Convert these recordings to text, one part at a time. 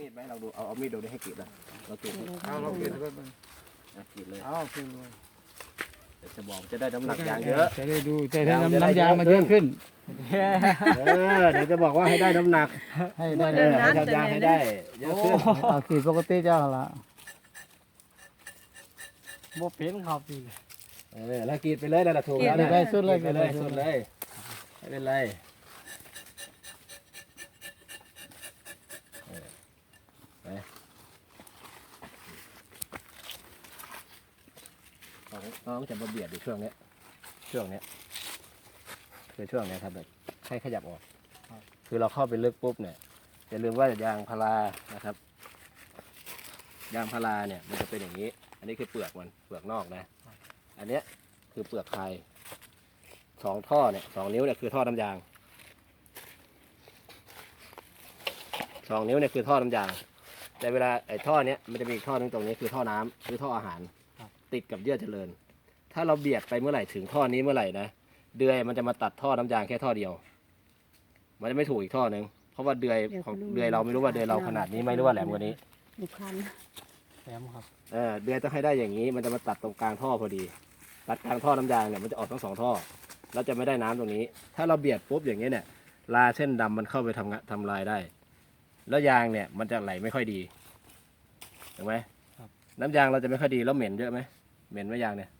มีดไหมเราดูเอาเอามีดดูได้ให้กรีดนะเรากรีดให้เอาเรากินไปอะกรีดเลยเอากินเลยเดี๋ยวจะบอกจะได้น้ำหนักยางเยอะจะได้ดูจะได้น้ำน้ำยางมันเยอะขึ้นเออเดี๋ยวจะบอกว่าให้ได้น้ำหนัก ให้ได้เออให้ทำยางให้ได้เยอะขึ้นเอาขีดปกติเจ้าละบ่เป็นครับพี่เออแล้วกรีดไปเลยนั่นแหละถูกแล้วได้นะได้สุดเลยกรีดไปเลยสุดเลยไม่เป็นไรเออไป น้องจะมาเบียดอยู่ช่วงเนี้ย ช่วงเนี้ย คือช่วงเนี้ยครับแบบให้ขยับออก คือเราเข้าไปลึกปุ๊บเนี่ยอย่าลืมว่ายางพารานะครับ ยางพาราเนี่ยมันจะเป็นอย่างนี้ อันนี้คือเปลือกมันเปลือกนอกนะ อันเนี้ยคือเปลือกไข่สองท่อเนี่ยสองนิ้วเนี่ยคือท่อน้ำยางสองนิ้วเนี่ยคือท่อน้ำยาง แต่เวลาไอ้ท่อเนี้ยมันจะมีอีกท่อหนึงตรงนี้คือท่อน้ำคือท่ออาหาร ติดกับเยื่อเจริญ ถ้าเราเบียดไปเมื่อไหร่ถึงท่อนี้เมื่อไหร่นะเดือยมันจะมาตัดท่อน้ำยางแค่ท่อเดียว มันจะไม่ถูกอีกท่อหนึ่งเพราะว่าเดือยของเดือยเราไม่รู้ว่าเดือยเราขนาดนี้ไหมหรือว่าแหลมกว่านี้บุคันแถมครับเออเดือยต้องให้ได้อย่างนี้ มันจะมาตัดตรงกลางท่อพอดี ตัดกลางท่อน้ำยางเนี่ยมันจะออกทั้งสองท่อแล้วจะไม่ได้น้ำตรงนี้ ถ้าเราเบียดปุ๊บอย่างนี้เนี่ยลาเส้นดำมันเข้าไปทำงะทำลายได้ แล้วยางเนี่ยมันจะไหลไม่ค่อยดีถูกไหมน้ำยางเราจะไม่ค่อยดีแล้วเหม็นเยอะไหมเหม็นไหมยางเนี่ยเออ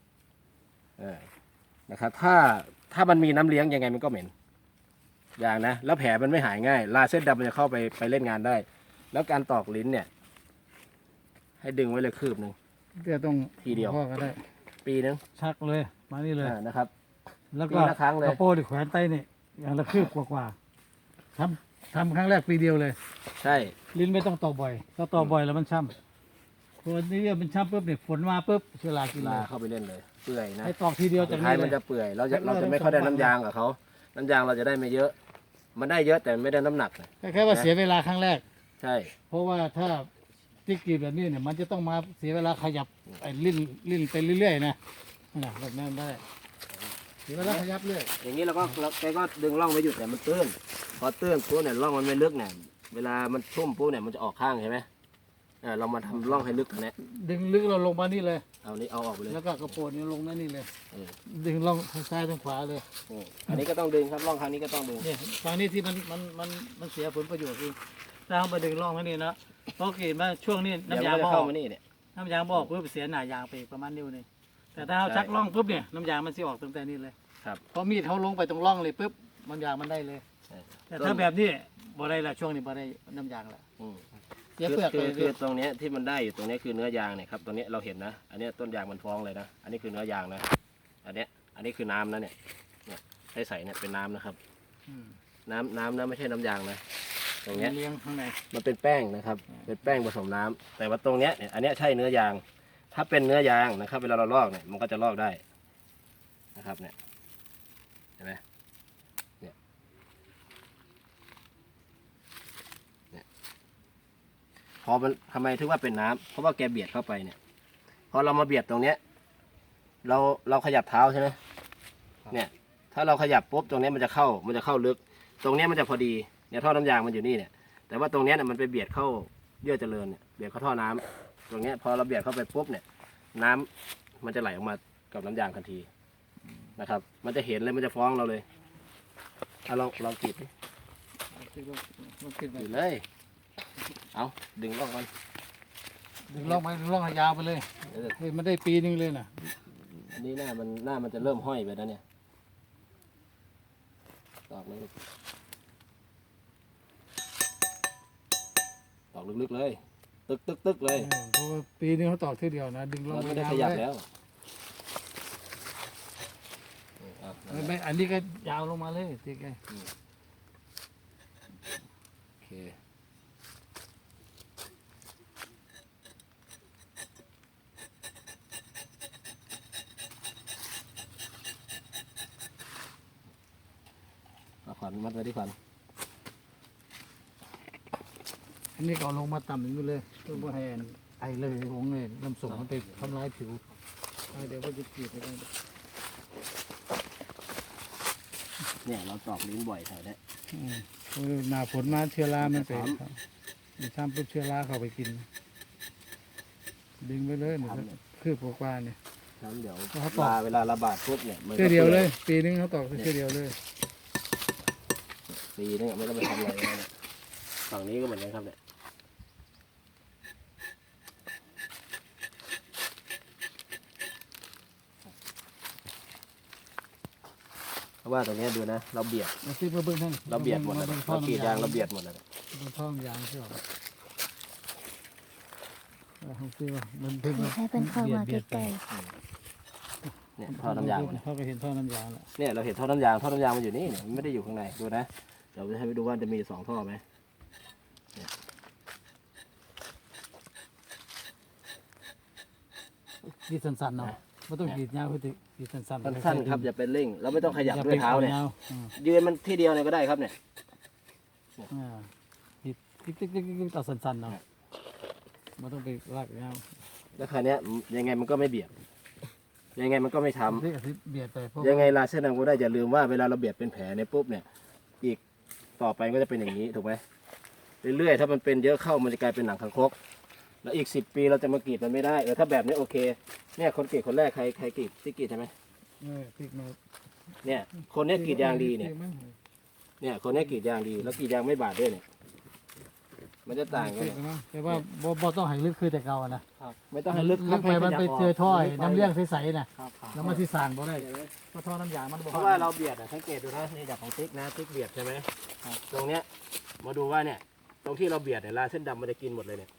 นะครับถ้าถ้ามันมีน้ำเลี้ยงยังไงมันก็เหม็นยางนะ แล้วแผลมันไม่หายง่าย ลาเส้นดำมันจะเข้าไปไปเล่นงานได้ แล้วการตอกลิ้นเนี่ย ให้ดึงไว้เลยคืบหนึ่งเดี๋ยวต้องทีเดียวพ่อก็ได้ ปีนึงชักเลย มานี่เลยอ่านะครับ แล้วปีก็ละครั้งเลยกระโปรงที่แขวนใต้นี่อย่างละคืบกว่าๆทำทำครั้งแรกปีเดียวเลย ใช่ ลิ้นไม่ต้องต่อบ่อยถ้าต่อบ่อยแล้วมันช้ำ คนนี้มันช้ำปุ๊บเนี่ยฝนมาปุ๊บเชื้อรากินเลลายเข้าไปเล่นเลย เปื่อยนะให้ตอกทีเดียวสุจากดท้ายนี้เลมันย จะเปื่อยเราจะแล้วเราจะเราไม่ค่อยได้ต้องน้ำยางกับเขาน้ำยางเราจะได้ไม่เยอะ มันได้เยอะแต่ไม่ได้น้ำหนักนะแค่ว่าเสียเวลาครั้งแรก ใช่ เพราะว่าถ้าติ๊กกรีดแบบนี้เนี่ยมันจะต้องมาเสียเวลาขยับไอ้ลิ้นลิ้นไปเรื่อยๆนะนะแบบนั้นได้เสียเวลาขยับเรื่อยอย่างนี้เราก็เราแกก็ดึงร่องไว้อยู่แต่มันตื้นพอตื้นปุ๊บเนี่ยร่องมันไม่ลึกเนี่ยเวลามันชุ่มปุ๊บเนี่ยมันจะออกข้างเห็นไหมเออเรามาทำร่องให้ลึกตรงนี้ดึงลึกเราลงมานี่เลย เอานี้เอาออกไปเลยแล้วก็กระโปรงนี่ลงนั่นนี่เลย เออดึงลงทางซ้ายทางขวาเลย อืมอันนี้ก็ต้องดึงครับร่องครั้งนี้ก็ต้องดึงเนี่ยฝั่งนี้ที่มันมันมันมันเสียผลประโยชน์คือถ้าเอามาดึงร่องข้างนี้นะเพราะกรีดมาช่วงนี้เดี๋ยวน้ำยางมันบจะอเข้าอกมานี่เนี่ยน้ำยางบอกปุ๊บเสียหน้ายางไปประมาณนิ้วหนึงแต่ถ้าเอาชักร่องปุ๊บเนี่ยน้ำยางมันสิออกตั้งแต่นี้เลยครับพอมีดเขาลงไปตรงร่องเลยปุ๊บมันยางมันได้เลยใช่แต่ถ้าแบบนี้บ่ได้ละช่วงนี้บ่ได้น้ำยางละ อืม เสียคือเปลือกคืเลอยคือตรงเนี้ยที่มันได้อยู่ตรงเนี้ยคือเนื้อยางเนี่ยครับตรงเนี้ยเราเห็นนะ อันเนี้ยต้นยางมันฟ้องเลยนะ อันนี้คือเนื้อยางนะ อันเนี้ย อันนี้คือน้ำนะเนี่ยเนี่ยใส่ๆเนี่ยเป็นน้ำนะครับ อืมน้ำน้ำนะไม่ใช่น้ำยางนะ ตรงเนี้ย เลี้ยงข้างใน มันเป็นแป้งนะครับ เป็นแป้งผสมน้ำแต่ว่าตรงเนี้ยเนี่ย อันเนี้ยใช่เนื้อยาง ถ้าเป็นเนื้อยางนะครับ เวลาเราลอกเนี่ย มันก็จะลอกได้นะครับ เนี่ย เห็นไหมเนี่ยเนี่ย พอมันทำไมถึงว่าเป็นน้ำเพราะว่าแกเบียดเข้าไปเนี่ย พอเรามาเบียดตรงเนี้ย เราเราขยับเท้าใช่ไหมเนี่ย ถ้าเราขยับปุ๊บตรงเนี้ยมันจะเข้า มันจะเข้าลึก ตรงเนี้ยมันจะพอดีเนี่ยท่อน้ำยางมันอยู่นี่เนี่ย แต่ว่าตรงเนี้ยน่ะมันไปเบียดเข้าเยื่อเจริญเนี่ยเบียดเข้าท่อน้ำตรงเนี้ยพอเราเบียดเข้าไปปุ๊บเนี่ย น้ำมันจะไหลออกมากับน้ำยางทันทีนะครับ มันจะเห็นเลยมันจะฟ้องเราเลยเอาลองลองกรีดดิมันขึ้นกไปรีดเลย เอาดึงลอกมันดึงร่องไปดึงร่องให้ยาวไปเลยเดี๋ยวเฮ้ยมันได้ปีหนึงเลยนะอันนี้หน้ามันหน้ามันจะเริ่มห้อยไปแล้วเนี่ยตอกเลยลูกตอกลึกๆเลย ตึกตึกตึกเลยเออเพราะว่าปีนึงเขาตอกทีเดียวนะ ดึงร่องมันไม่ให้ได้ยาวขยับไว้แล้วเอาเออไม่อันนี้ก็ยาวลงมาเลยติ๊กไงโอเค เอาขวัญมัดไว้ที่ขวัญอันนี้ก็เอาลงมาต่ำอย่างนี้เลยเพื่อไม่ให้ไอเลยหงเลยน้ำส่งมันไปทำลายผิวอ่าเดี๋ยวก็จะกรีดไปได้เนี่ยเราตอกลิ้นบ่อยแถวเนี้ยอืมคือหน้าฝนมาเชื้อรามันไปครับครับมีช้ำปุ๊บเชื้อราเข้าไปกิน ดึงไปเลยหนึ่งคืบกว่าๆเนี่ย น้ำเดี๋ยวแล้วเขาตอกปลาเวลาระบาดปุ๊บเนี่ยมันก็เชื่อเดียวเลย ปีนึงเขาตอกเชื่อเดียวเลย ปีนึงอะไม่ต้องไปทำอะไรเลยเนี่ยฝั่งนี้ก็เหมือนกันครับเนี่ยเพราะว่าตรงเนี้ยดูนะ เราเบียดมาซื้อมาเบิ้งท่านเราเบียดหมดเลยบิ่งเรากรีดยางเราเบียดหมดเลยเบิ่งท่อน้ำยางใช่ไหมเอาของซื้อมามันเพิ่งให้เพิ่นเข้ามาบียดใกล้เนี่ยท่อน้ำยางมันเขาก็เห็นท่อน้ำยางแล้วเนี่ยเราเห็นท่อน้ำยางท่อน้ำยางมันอยู่นี่เนี่ยมันไม่ได้อยู่ข้างในดูนะ เดี๋ยวจะให้ไปดูว่าจะมีสองท่อไหมกรีดสั้นๆเนาะไม่ต้องกรีดยาวคือกรีดสั้นๆสั้นๆครับอย่าไปเร่งเราไม่ต้องขยับด้วยเท้าเนี่ยออืมยืนมันที่เดียวเนี่ยก็ได้ครับเนี่ยอ่าติ๊กติ๊กติ๊กติ๊กติ๊กตัดสั้นๆเนาะไม่ต้องไปลากยาวแล้วคราวเนี้ยยังไงมันก็ไม่เบียดยังไงมันก็ไม่ช้ำนี่ก็สิเบียดไปพวกยังไงลาเส้นทางก็ได้อย่าลืมว่าเวลาเราเบียดเป็นแผลเนี่ยปุ๊บเนี่ยอีก ต่อไปก็จะเป็นอย่างนี้ถูกไหมเรื่อยๆถ้ามันเป็นเยอะเข้ามันจะกลายเป็นหนังคังคกแล้วอีกสิบปีเราจะมากรีดมันไม่ได้เออถ้าแบบนี้โอเค เนี่ยคนกรีดคนแรกใครใครกรีดที่กรีดใช่ไหมเออติ๊กมาเนี่ย คนเนี้ยกรีดยางดีเนี่ยติ๊กมั้เนี่ยคนเนี้ยกรีดยางดี แล้วกรีดยางไม่บาดด้วยเนี่ย มันจะต่างกันติ๊เนี่ยมั้แต่ว่าบ่บ่ต้องให้ลึกคือแต่เก่าอะนะไม่ต้องให้ลึกลึกไปมันไปเจอท่อยน้ำเลี้ยงใสๆน่ะครับครับแล้วมันที่สร้างบ่ได้เพราะท่อน้ำยางมันบ่เพราะว่าเราเบียดอะสังเกตดูนะนี่จากของติ๊กนะติ๊กเบียดใช่ไหมตรงเนี้ยมาดูว่าเนี่ย ตรงที่เราเบียดเนี่ยลายเส้นดำมันจะกินหมดเลยเนี่ย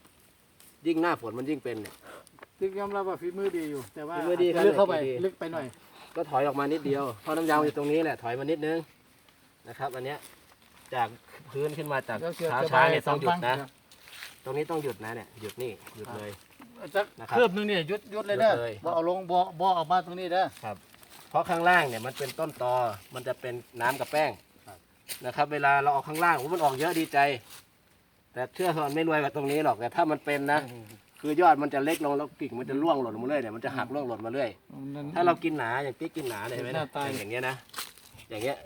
ยิ่งหน้าฝนมันยิ่งเป็นเนี่ยติ๊กยอมรับว่าฝีมือดีอยู่ แต่ว่าฝีมือดีครับลึกเข้าไปฝีมือดีลึกไปหน่อย ก็ถอยออกมานิดเดียวท่อน้ำยางมันอยู่ตรงนี้แหละถอยมานิดนึงนะครับ อันเนี้ย จากพื้นขึ้นมาจากเดี๋ยวเสียเท้าจะช้างไปเนี่ยต้องหยุดนะสองครั้งตรงนี้ต้องหยุดนะเนี่ยหยุดนี่หยุดเลยจักนะครับคืบหนึงเนี่ยยุดยุดเลยเด้อยุดเลยบ่เอาลงบ่บ่ออกมาตรงนี้เด้อ เพราะข้างล่างเนี่ยมันเป็นต้นตอ มันจะเป็นน้ำกับแป้งนะครับ เวลาเราออกข้างล่างโอ้มันออกเยอะดีใจ แต่เชื่อเถอะมันไม่รวยกว่าตรงนี้หรอกแต่ถ้ามันเป็นนะ คือยอดมันจะเล็กลงแล้วกิ่งมันจะร่วงหล่นมาเรื่อยเนี่ยมันจะหักร่วงหล่นมาเรื่อย นั่น ถ้าเรากินหนาอย่างติ๊กกินหนาเนี่ยเห็นไหมหน้านะตาย อย่างเงี้ยนะ อย่างเงี้ย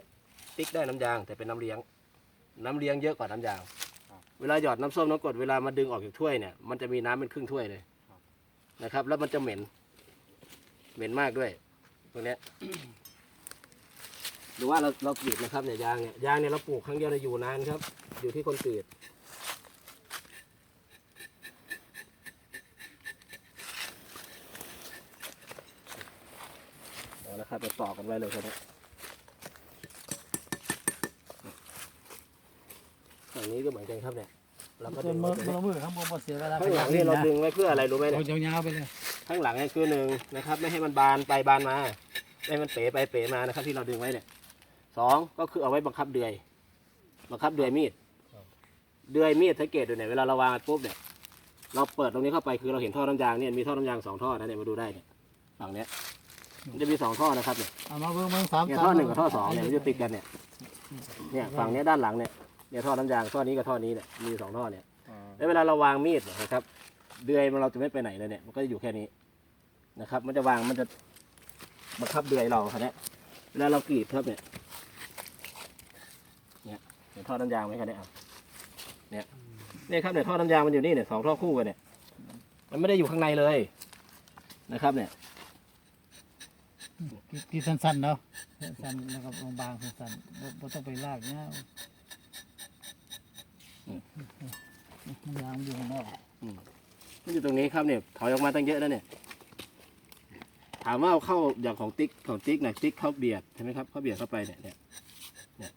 ติ๊กได้น้ำยางแต่เป็นน้ำเลี้ยง น้ำเลี้ยงเยอะกว่าน้ำยางเวลาหยอดน้ำส้มน้ำกรดเวลามาดึงออกจากถ้วยเนี่ยมันจะมีน้ำเป็นครึ่งถ้วยเลยนะครับ แล้วมันจะเหม็น เหม็นมากด้วยตรงเนี้ย หรือว่าเราเรากรีดนะครับเนี่ยยางเนี่ยยางเนี่ยเราปลูกครั้งเดียวเนี่ยอยู่นานครับ อยู่ที่คนกรีดเอาละครับจะต่อกันไว้เลยครับเนี่ย งนี้ก็เหมือนกันครับเนี่ยเราก็จดึนงมืไว้อเลยมือมือข้างบนบ่เสียเวลาข้างหลังนี่เราดึงไว้เพื่ออะไรรู้ไหมเนี่ย เอายาวๆไปเลยข้างหลังเนี่ยคือหนึ่งนะครับ ไม่ให้มันบานไปบานมาไม่ให้มันเป๋ไปเป๋มานะครับ ที่เราดึงไว้เนี่ยสองก็คือเอาไว้บังคับเดือย บังคับเดือยมีดเดือยมีดสังเกตดูเนี่ยเวลาเราวางปุ๊บเนี่ยเราเปิดตรงนี้เข้าไปคือเราเห็นท่อน้ำยางเนี่ยมีท่อน้ำยางสองท่อนะเนี่ยมาดูได้เนี่ยฝั่งเนี้ยมันจะมีสองท่อนะครับเนี่ยเอามาเบิ่งเบิ่งสามเนี่ยท่อหนึ่งกับท่อสองเนี่ยมันจะติดกันเนี่ยเนี่ยฝั่งเนี้ยด้านหลังเนี่ย เนี่ยท่อน้ำยางท่อนี้กับท่อนี้เนี่ยมีสองท่อเนี่ยแล้วเวลาเราวางมีดเนี่ยนะครับ เดือยมันเราจะไม่ไปไหนเลยเนี่ยมันก็จะอยู่แค่นี้นะครับ มันจะวางมันจะบังคับเดือยเราครับเนี่ยเวลาเรากรีดครับเนี่ยเนี่ยเห็นท่อน้ำยางไหมครับเนี่ยเอาเนี่ยเนี่ยครับเนี่ยท่อน้ำยางมันอยู่นี่เนี่ยสองท่อคู่กันเนี่ย มันไม่ได้อยู่ข้างในเลยนะครับ เนี่ยกี่สั้นๆเนาะสั้นๆนะครับบางๆสั้นๆบ่บ่ต้องไปลากยาวมันย ยางมันอยู่ข้างนอกมันอยู่ตรงนี้ครับเนี่ยถอยออกมาตั้งเยอะแล้วเนี่ย ถามว่าเอาเข้าอย่างของติ๊กของติ๊กนะติ๊กเข้าเบียดใช่ไหมครับเข้าเบียดเข้าไปเนี่ยเนี่ยเนี่ย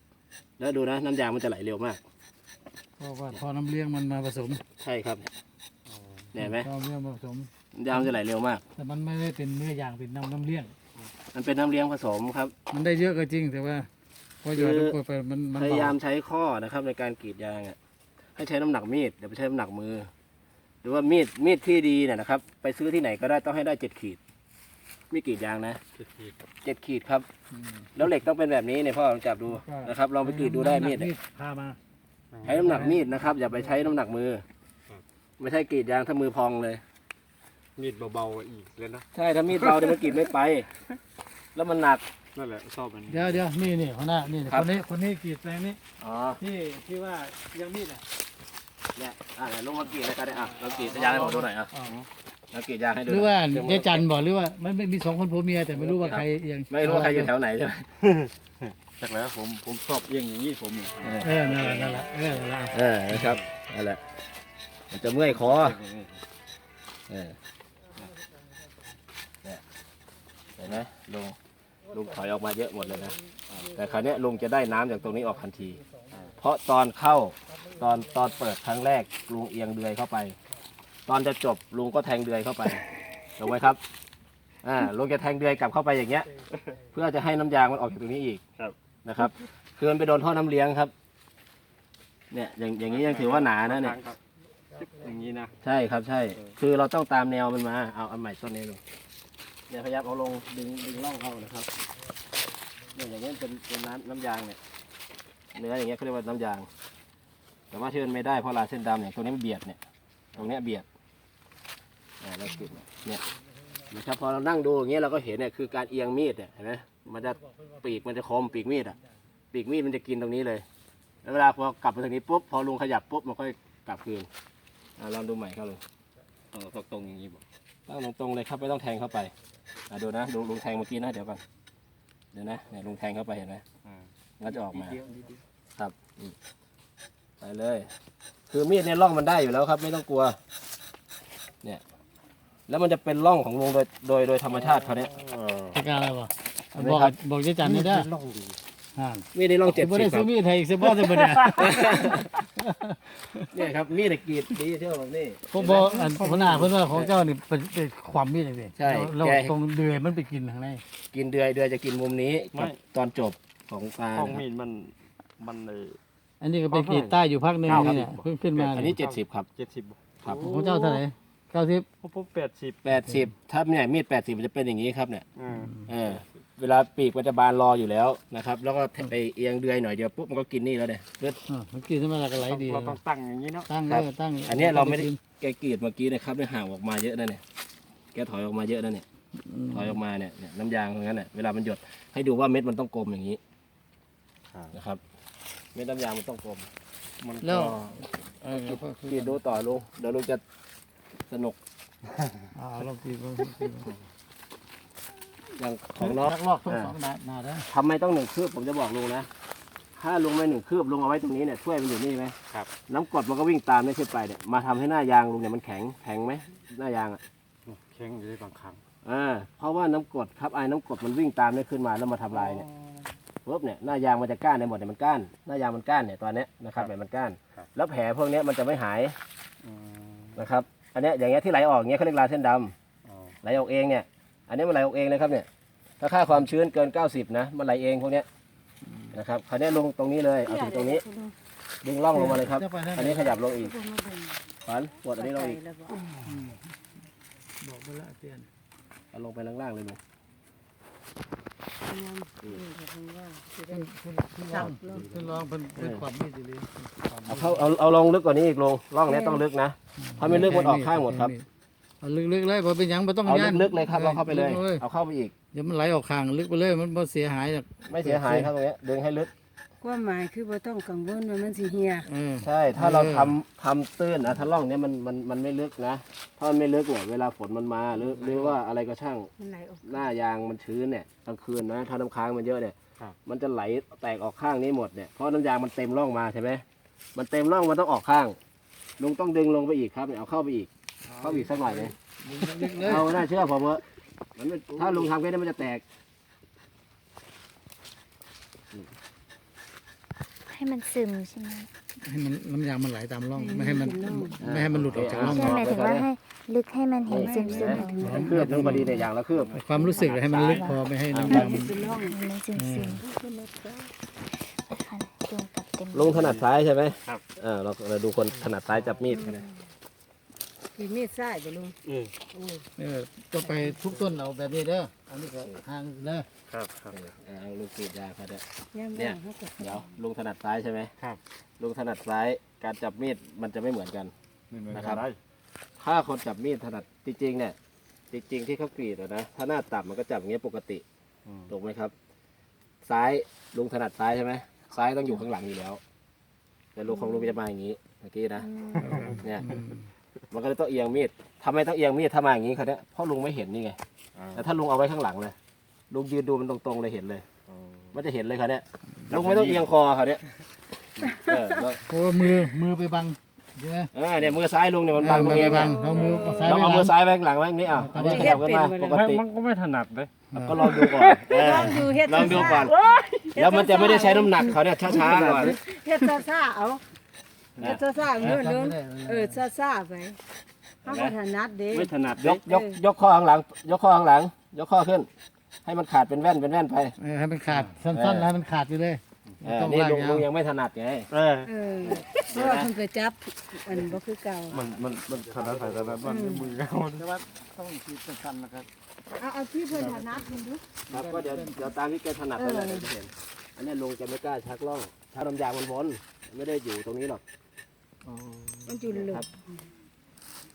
แล้วดูนะน้ำยางมันจะไหลเร็วมากเพราะว่าท่อน้ำเลี้ยงมันมาผสมใช่ครับเนี่ยเห็นไหมท่อน้ำเลี้ยงมาผสมน้ำยางมันจะไหลเร็วมาก แต่มันไม่ได้เป็นเนื้อยางเป็นน้ำน้ำเลี้ยง มันเป็นน้ำเลี้ยงผสมครับ มันได้เยอะก็จริงแต่ว่าพอหยอดคือลงไปมันพยายามใช้ข้อนะครับในการกรีดยางอะ ให้ใช้น้ำหนักมีดอย่าไปใช้น้ำหนักมือ หรือว่ามีดมีดที่ดีเนี่ยนะครับ ไปซื้อที่ไหนก็ได้ต้องให้ได้เจ็ดขีด มีดกรีดยางนะเจ็ดขีดครับอืมแล้วเหล็กต้องเป็นแบบนี้เนี่ยพ่อลองจับดูนะครับลองไปกรีดดูได้มีดเนี่ยพามาใช้น้ำหนักมีดนะครับ อย่าไปใช้น้ำหนักมือ ไม่ใช่กรีดยางถ้ามือพองเลย มีดเบาๆอีกเลยนะใช่ถ้ามีดเบาเดี๋ยวมันกรีดไม่ไป แล้วมันหนัก นั่นแหละชอบอันนี้เดี๋ยวเดี๋ยวนี่นี่คนหน้านี่ครับคนนี้คนนี้กรีดแปลงนี้อ๋อที่ที่ว่ายังมีดอะเนี่ยอะไหนลุงมากรีดเลยกันเนี่ยอะลองกรีดยางให้ผมดูหน่อยอะลองกรีดยางให้ดูหรือว่าหน่อยยายจันบอกหรือว่ามันไม่มีสองคนผัวเมียแต่ไม่รู้ว่าใครยังไม่รู้ว่าใครอยู่แถวไหนใช่ไหมจากแล้วผมผมชอบเอียงอย่างนี้ผมเนี่ยเออนั่นแหละนั่นแหละเออนั่นแหละเออนะครับนั่นแหละมันจะเมื่อยคอเออเนี่ยเห็นไหมลุง ลุงถอยออกมาเยอะหมดเลยนะ แต่คราวเนี้ยลุงจะได้น้ำจากตรงนี้ออกทันที เพราะตอนเข้าตอนตอนเปิดครั้งแรกลุงเอียงเดือยเข้าไป ตอนจะจบลุงก็แทงเดือยเข้าไปถูกไหมครับอ่าลุงจะแทงเดือยกลับเข้าไปอย่างเงี้ย เพื่อจะให้น้ำยางมันออกจากตรงนี้อีกครับ นะครับคือมันไปโดนท่อน้ำเลี้ยงครับ เนี่ยอย่างอย่างนี้ยังถือว่าหนานะเนี่ยครับอย่างนี้นะ ใช่ครับใช่ คือเราต้องตามแนวมันมา เอาอันใหม่ต้นนี้ลง เนี่ยพยายามเอาลงดึงดึงร่องเข้านะครับเนี่ยอย่างเงี้ยเป็นเป็นน้ำน้ำยางเนี่ยเนื้ออย่างเงี้ยเขาเรียกว่าน้ำยาง แต่ว่าที่มันไม่ได้เพราะลายเส้นดำเนี่ยตรงนี้มันเบียดเนี่ยตรงเนี้ยเบียดอ่าแล้วกดเนี่ยนะครับพอเรานั่งดูอย่างเงี้ยเราก็เห็นเนี่ยคือการเอียงมีดเนี่ยเห็นไหมมันจะปีกมันจะคมปีกมีดอะปีกมีดมันจะกินตรงนี้เลย แล้วเวลาพอกลับมาทางนี้ปุ๊บพอลุงขยับปุ๊บมันก็กลับคืนอ่าลองดูใหม่ครับลุงเออตรงอย่างนี้บอก ตั้งตรงๆเลยครับไม่ต้องแทงเข้าไปอะดูนะลุงลุงแทงเมื่อกี้นะเดี๋ยวก่อนเดี๋ยวนะเนี่ยลุงแทงเข้าไปเห็นไหมอ่าแล้วจะออกมานิดเดียวนิดเดียวครับอืมไปเลย คือมีดเนี่ยร่องมันได้อยู่แล้วครับ ไม่ต้องกลัว เนี่ย แล้วมันจะเป็นร่องของลุงโดยโดยโดยธรรมชาติเขาเนี่ยเออจัดการอะไรวะเห็นไหมบอกครับบอกยายจันนี่ได้ล่องดี อ่ามีดในร่องเจ็ดบ่สิได้บคซื้รัอบมีดไทยอีกเสียบ่ได้บ่เนี่ย เนี่ยครับมีดกรีดดีเท่าแบบนี้พวกบอกอันหัวหน้าเพิ่นว่าของเจ้านี่เป็นเป็นความมีดเลยใช่แล้วแก ตรงเดือยมันไปกินข้างในกินเดือยเดือยจะกินมุมนี้กับตอนจบของปลาห้องนะครับมีดมันมันเลย อันนี้ก็ไปกรีดใต้อยู่พักหนึงเก้านี่เนี่ยครับเพิ่งขึ้นมาอันนี้เจ็ดสิบครับเจ็ดสิบครับของเจ้าเท่าไหร่เก้าสิบพวกผมแปดสิบแปดสิบถ้าเนี่ยมีดแปดสิบมันจะเป็นอย่างนี้ครับเนี่ยอ่าเออ เวลาปีกมันจะบานรออยู่แล้วนะครับ แล้วก็ไปเอียงเดือยหน่อยเดียวปุ๊บมันก็กินนี่แล้วเนี่ยเลือดอ่ามันกินขึ้นมาแล้วก็ไหลดี เราต้องตั้งอย่างนี้เนาะตั้งครัเลบยตั้งอันเนี้ยเราไม่ได้แกกรีดเมื่อกี้นะครับเนี่ยห่างออกมาเยอะนะเนี่ยแกถอยออกมาเยอะนะเนี่ยอืมถอยออกมาเนี่ยเนี่ยน้ำยางตรงนั้นเนี่ยเวลามันหยดให้ดูว่าเม็ดมันต้องกลมอย่างนี้นะครับ เม็ดน้ำยางมันต้องกลมมันแล้ก็ว เออแล้วก็คือกรีดดูต่อลุงเดี๋ยวลุงจะสนุกอ่าลองกรีดลองกรีด อย่างของน้องลักลอกทั้งสองหน้าหน้าได้ทำไมต้องหนึ่งคืบผมจะบอกลุงนะ ถ้าลุงไม่หนึ่งคืบลุงเอาไว้ตรงนี้เนี่ยถ้วยมันอยู่นี่ไหมครับ น้ำกรดมันก็วิ่งตามนี่ขึ้นไปเนี่ยมาทำให้หน้ายางลุงเนี่ยมันแข็งแข็งไหมหน้ายางอะแข็งอยู่ในบางครั้งอ่าเพราะว่าน้ำกรดครับไอ้น้ำกรดมันวิ่งตามนี่ขึ้นมาแล้วมาทำลายเนี่ยปุ๊บเนี่ยหน้ายางมันจะก้านในหมดเนี่ยมันก้านหน้ายางมันก้านเนี่ยตอนเนี้ยนะครับเนี่ยมันก้าน แล้วแผลพวกเนี้ยมันจะไม่หายอืมนะครับ อันเนี้ยอย่างเงี้ยที่ไหลออกเงี้ยเขาเรียกลายเส้นดำอ๋อไหลออกเองเนี่ย อันนี้มันไหลออกเองนะครับเนี่ย ถ้าค่าความชื้นเกิน 90 นะ มันไหลเองพวกเนี้ยนะครับคราวนี้ลงตรงนี้เลย เอาถึงตรงนี้ ดึงร่องลงมาเลยครับจะไปทางไหอันนี้ขยับลงอีกขวัญปวดอันนี้ลงอีกอืมบอกไปละเตือนเอาลงไปล่างๆเลยลุงขึ้นขึ้นขึ้นลองขึ้นลองเป็นเป็นความมีดดีเลยความมีเอาดเข้าเอาเอาลงลึกกว่านี้อีกลงร่องเนี้ยต้องลึกนะ ถ้าไม่ลึกมันออกข้างหมดครับ เอาลึกๆเลยบ่เป็นหยังบ่ต้องเอาย่านลึกๆเลยครับเราเข้าไปเลย กเอาเข้าไปอีก เดี๋ยวมันไหลออกข้างลึกไปเลย มันบ่เสียหายหรอกไม่เสียหายครับตรงเนี้ยดึงให้ลึก ความหมายคือบ่ต้องกังวลว่ามันสิเหียเออ ใช่ ถ้าเราเออ ทำทำตื้นนะถ้าร่องเนี้ยมันมันมันไม่ลึกนะ ถ้ามันไม่ลึกเนี่ยเวลาฝนมันมาหรือหรือว่าอะไรก็ช่าง มันไหลออกหน้ายางมันชื้นเนี่ยกลางคืนนะ ถ้าน้ำค้างมันเยอะเนี่ย ครับ มันจะไหลแตกออกข้างนี้หมดเนี่ย เพราะน้ำยางมันเต็มร่องมาใช่ไหมมันเต็มร่องมันต้องออกข้าง ลุงต้องดึงลงไปอีกครับเนี่ยเอาเข้าไปอีก เข้าไปอีกสักหน่อยเลยลึกๆเลยเอาน่าเชื่อผมว่ามันไม่ถ้าลุงทำแค่นี้มันจะแตก ให้มันซึมใช่ไหมให้มันน้ำยางมันไหลตามร่องไม่ให้มันไม่ให้มันหลุดออกจากร่องใช่หมายถึงว่าให้ลึกให้มันเห็นซึมซึมให้เคลือบนึงพอดีเนี่ยอย่างละเคลือบความรู้สึกให้มันลึกพอไม่ให้น้ำยางมันเป็นร่องมันซึมซึมค่ะดวงกับเต็มลุงถนัดซ้ายใช่ไหมครับเออเราเราดูคนถนัดซ้ายจับมีดกันนะ มีมีดซ้ายบ่ลุงอืมโอ้เออต้องไปทุกต้นเอาแบบนี้เด้ออันนี้ก็ห่างเด้อครับครับ เออเอาลุงกรีดยางเขาเนี่ย ยามเนี่แล้ยงเขาก็เดี๋ยวลุงถนัดซ้ายใช่ไหมครับ ลุงถนัดซ้ายการจับมีดมันจะไม่เหมือนกันนะครับถ้าคนจับมีดถนัดจริงๆเนี่ยจริง ๆ ที่เขากรีดอะนะถ้าหน้าต่ำมันก็จับอย่างเงี้ยปกติอืมถูกไหมครับ ซ้ายลุงถนัดซ้ายใช่ไหมซ้ายต้องอยู่ข้างหลังอยู่แล้ว แต่ลุงของลุงจะมาอย่างนี้เมื่อกี้นะเนี่ย มันก็เลยต้องเอียงมีดทำไมต้องเอียงมีดถ้ามาอย่างนี้เขาเนี่ยเพราะลุงไม่เห็นนี่ไงแต่ถ้าลุงเอาไว้ข้างหลังเลยลุงยืนดูมันตรงๆเลยเห็นเลยมันจะเห็นเลยเขาเนี่ยลุงไม่ต้องเอียงคอเขาเนี่ยเออแล้วโอ้มือมือไปบังใช่ไหมเออเนี่ยมือซ้ายลุงเนี่ยมันบังตรงมืนี้อไปบังเอามือซ้ายลองไปเอาบัมือง ซ้ายไว้ข้างหลังไว้อย่างนี้อะเอาเอาไปมือขยับกันมาปกติมันก็ไม่ถนัดเลยก็ลองดูก่อนเออ ลองดูเฮ็ดลองดูก่อน แล้วมันจะไม่ได้ใช้น้ำหนักเขาเนี่ยช้าๆก่อนเฮ็ดซ่าๆเอา เฮ็ดซ่าๆเนื้อเนื้อเออซ่าๆไปเฮาบ่ถนัดเด้ไม่ถนัดยเลยกยกยกข้อข้างหลัง ยกข้อข้างหลัง ยกข้อขึ้น ให้มันขาดเป็นแว่นเป็นแว่นไปเออให้มันขาดสั้นๆให้มันขาดอยู่เลยเออต้องนี่ลากลุงยาลุวงยังไม่ถนัดไงเออเออเพราะว่าเพิ่นไปจับอันบ่คือเก่ามันมันมันถนัดใส่ถนัดมันมือเขาแต่ว่าต้องขีดสั้นๆนะครับเอาเอาที่เพิ่นถนัดมันดูครับก็เดี๋ยวเดี๋ยวตามที่แกถนัดนั่นแหละเดี๋ยวจะเห็นอันนี้ลุงจะไม่กล้าชักล่องชักลำยางมันวนไม่ได้อยู่ตรงนี้หรอก มันจุลึกครับ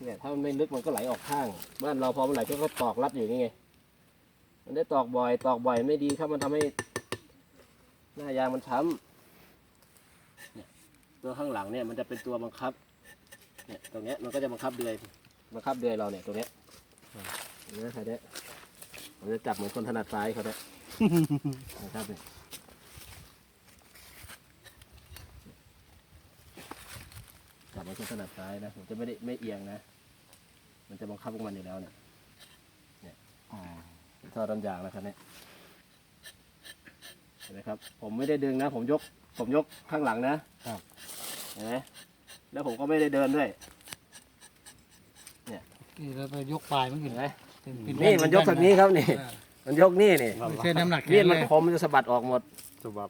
เนี่ยถ้ามันไม่ลึกมันก็ไหลออกข้าง บ้านเราพอมันไหลก็ก็ตอกรัดอยู่นี่ไง มันได้ตอกบ่อย ตอกบ่อยไม่ดีครับมันทำให้ หน้ายางมันช้ำเนี่ยตัวข้างหลังเนี่ยมันจะเป็นตัวบังคับ เนี่ยตรงเนี้ยมันก็จะบังคับเดือยบังคับเดือยเราเนี่ยตรงเนี้ยเห็นไหมใครเนี่ยผมจะจับเหมือนคนถนัดซ้ายเขาเนี่ยนะครับเนี่ย จับเหมือนคนถนัดซ้ายนะผมจะไม่ได้ไม่เอียงนะ มันจะบังคับพวกมันอยู่แล้วเนี่ยเนี่ยท่อดำยางนะครับเนี่ยเห็นไหมครับ ผมไม่ได้ดึงนะ ผมยก ผมยกข้างหลังนะครับเห็นไหมแล้วผมก็ไม่ได้เดินด้วย นี่เราไปยกปลายมันขึ้เห็นนไหมเป็นี่มันยกแบบนี้ครับนี่เออ มันยกนี่นี่ไม่ใช่น้ำหนักแขมีดนมัเลนยคมมันจะสะบัดออกหมดสบับ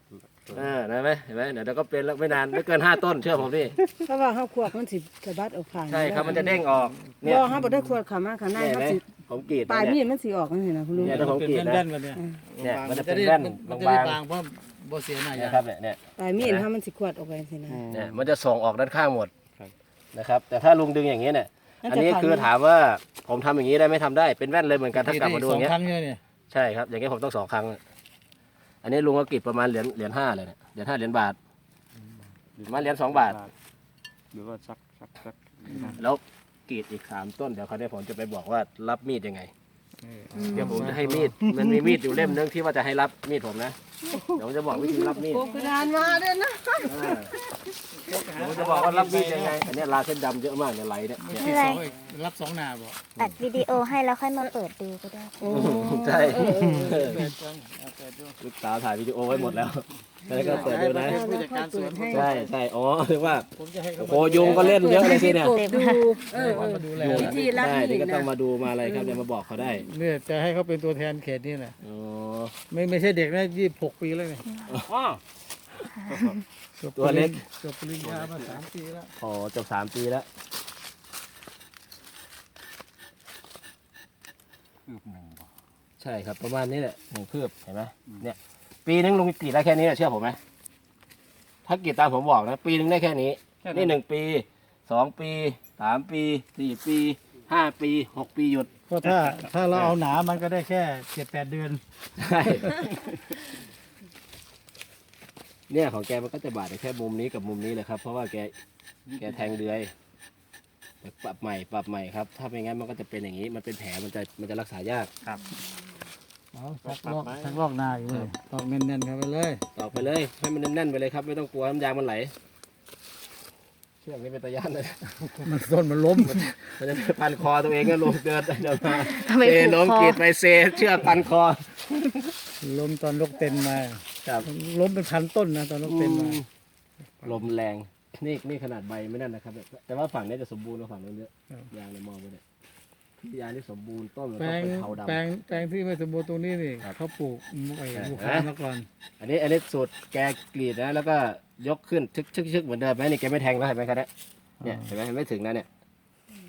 เออเห็นไหมเห็นไหมเดี๋ยวเดี๋ยวก็เป็นแล้วไม่นานไม่เกินห้าต้นเชื่อผมดิเพราะว่าเฮาขวดมันสิสะบัดออกข้างใช่ครับมันจะเด้งออกเนี่ยบ่เฮาบ่ได้ขวดเข้ามาข้างในเนี่ยเห็นไหมมันสิผมกรีดปลายมีเนี่ย ดมันสิออกจังซี่นะคุณลุงเนี่ย ถ้าผมเป็นกรีดนะแว่นๆกันเนี่ยเนี่ยมันจะจะเป็นได้แว่นมันจะบาได้งบางเพราะบ่เสียหน้าๆยานะครับเนี่ยเนี่ย ปลายมีดเฮามันสิขวดออกไปจังซี่นะ เนี่ยมันจะส่งออกด้านข้างหมดนะครับ แต่ถ้าลุงดึงอย่างนี้เนี่ยมันอันจะนี้ขันคือถามว่าผมทำอย่างนี้ได้ไหม่ทำได้เป็นแว่นเลยเหมือนกันถ้ากลับมาดูสอองย่างเงี้ยครั้งเนี่ยเนี่ย ใช่ครับ อย่างเงี้ยผมต้องสองครั้ง อันนี้ลุงก็กรีดประมาณเหรียญเหรียญห้าเลยเนี่ยเหรียญห้าเหรียญบาทประมาณเหรียญสองบาท หรือว่าซักซักซัก แล้วกรีดอีกสามต้นเดี๋ยวเขาได้ผมจะไปบอกว่ารับมีดยังไง เดี๋ยวผมจะให้มีด มันมีมีดอยู่เล่มนึงที่ว่าจะให้รับมีดผมนะ เดี๋ยวผมจะบอกวิธีรับมีดโกกระดานมาเด้อนะอ่าเดี๋ยวผมจะบอกว่ารับมีดยังไง อันเนี้ยลาเส้นดำเยอะมากเนี่ยไหลเนี่ยไม่เนี่ยใช่สองรับสองหน้าบ่อัดวิดีโอให้แล้วค่อยมาเปิดดูก็ได้ ใช่ เปิดดูเอาเปิดดูลูกสาวถ่ายวิดีโอไว้หมดแล้วแล้วก็เปิดดูนะ ผู้จัดการสวนใช่ใช่อ๋อถึงว่าผมจะให้เขาโอ้ยุงก็เล่นเยอะเลยสิเนี่ยกบดูเออเออ มาดูแลวิธีรับใช่มีนี่ดก็ต้องนะมาดูมาอะไรครับเนี่ยมาบอกเขาได้เนี่ยจะให้เขาเป็นตัวแทนเขตนี่แหละอ๋อไม่ไม่ใช่เด็กนะยี่สิบหกปีแล้วเนี่ยอ๋อจบตัวเล็ก จบปริญญามาสามปีแล้วอ๋อจบสามปีแล้วคืบหนึ่งบ่ ใช่ครับประมาณนี้แหละหนึ่งคืบเห็นไหมเนี่ย ปีนึงลุงกรีดได้แค่นี้แหละเชื่อผมไหมถ้ากรีดตามผมบอกนะปีนึงได้แค่นี้แค่นี่หนึ่งปีสองปีสามปีสี่ปีห้าปีหกปีหยุด เพราะถ้าถ้าเราเอาหนามันก็ได้แค่เจ็ดแปดเดือน ใช่เนี่ยของแกมันก็จะบาดแค่มุมนี้กับมุมนี้เลยครับ เพราะว่าแกแกแทงเดือยแต่ปรับใหม่ปรับใหม่ครับ ถ้าไม่งั้นมันก็จะเป็นอย่างนี้ มันเป็นแผลมันจะมันจะรักษายาก เอาชักลอกชักลอกหน้าอยู่เลยลอกแน่นๆเข้าไปเลยต่อไปเลย ให้มันแน่นๆไปเลยครับ ไม่ต้องกลัวน้ำยางมันไหลเชือกนี้เป็นตะย่านเลยมันต้นมันล้มมันจะไปพันคอตัวเองก็ลงเดินเดินมาทำไมเซผูกล้มคอกรีดไปเซเชือกพันคอ ล้มตอนนกเต็นมาครับล้มเป็นพันต้นนะตอนนกเต็นมาลมแรงนี่นี่ขนาดใบไม่นั่นนะครับ แต่ว่าฝั่งนี้จะสมบูรณ์กว่าฝั่งนู้นเยอะยางเนี่ยมองไปเนี่ย ยางที่สมบูรณ์ต้นมันแปลต้องงเป็นเทาดำ แปลงแปลงที่ไม่สมบูรณ์ตรงนี้นี่ครับเขาปลูกไอ้เออบุคามาก่อนอันนี้อันนี้สูตรแกกรีดนะแล้วก็ยกขึ้นชึกชึกชึกเหมือนเดิมไหมนี่แกไม่แทงแล้วเห็นไหมครับเนี่ยเนี่ยเห็นไหมไม่ถึงนะเนี่ย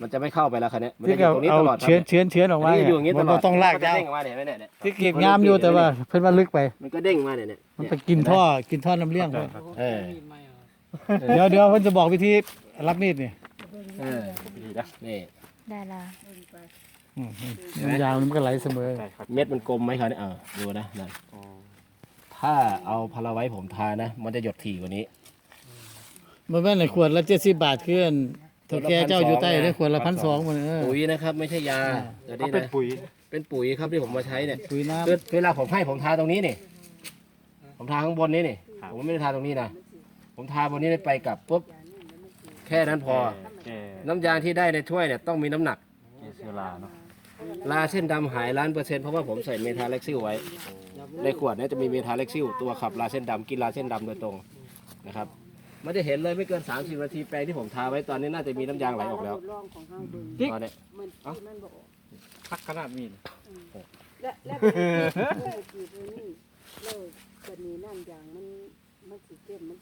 มันจะไม่เข้าไปแล้วครับเนี่ยมันที่จะอยู่เราตรงนี้เอาตลอดครับเชื้อเชื้อเชื้อออกมามันเนี่จะอยู่อย่างนี้ตลอดมันต้องลากมันจะยาวเด้งออกมาเนี่ยเห็นไหมเนี่ยเนี่ยที่เก็บงามอยู่แต่ว่าเพิ่นว่าลึกไป มันก็เด้งมาเนี่ยเนี่ยมันไปกินท่อกินท่อน้ำเลี้ยงไปเออเดี๋ยวเดี๋ยวเพิ่นจะบอกวิธีรับมีดนี่เออดีนะนี่ได้ละอืมอืมน้ำยางมันก็ไหลเสมอใช่ครับเม็ดมันกลมไหมครับเนี่ยเออดูนะนั่นอ๋อถ้าเอาพาราไว้ผมทานะ มันจะหยดถี่กว่านี้ มันแม่นในขวดละเจ็ดสิบบาทขึ้นเถ้าแกเจ้าอยู่ใต้ได้ขวดละพันสองหมดเออ ปุ๋ยนะครับ ไม่ใช่ยาตัวก็นี้เป็นนะปุ๋ยเป็นปุ๋ยครับที่ผมมาใช้เนี่ยปุ๋ยน้คือเวลาผมให้ผมทาตรงนี้นี่ ผมทาข้างบนนี้นี่ ผมไม่ได้ทาตรงนี้นะ ผมทาบนนี้ไปกลับปุ๊บแค่นั้นพอ แก่น้ำยางที่ได้ในถ้วยเนี่ยต้องมีน้ำหนัก แก่เชื้อราเนาะลาเส้นดำหายล้านเปอร์เซ็นต์เพราะว่าผมใส่เมทาเล็กซิลไว้ ในขวดเนี้จะมีเมทาเล็กซิลตัวขับลาเส้นดำกินลาเส้นดำโดยตรงนะครับไม่ได้เห็นเลยไม่เกิน 30 นาทีแปลงที่ผมทาไว้ตอนนี้น่าจะมีน้ำยางไหลออกแล้วลองของเฮาเบิ่งตอนเนี้ยมันมันบ่ออกพักขนาดมีดและและก็เลยกรีดไว้นี่เลยจะมีน้ำยางมันมันสิเข้มมัน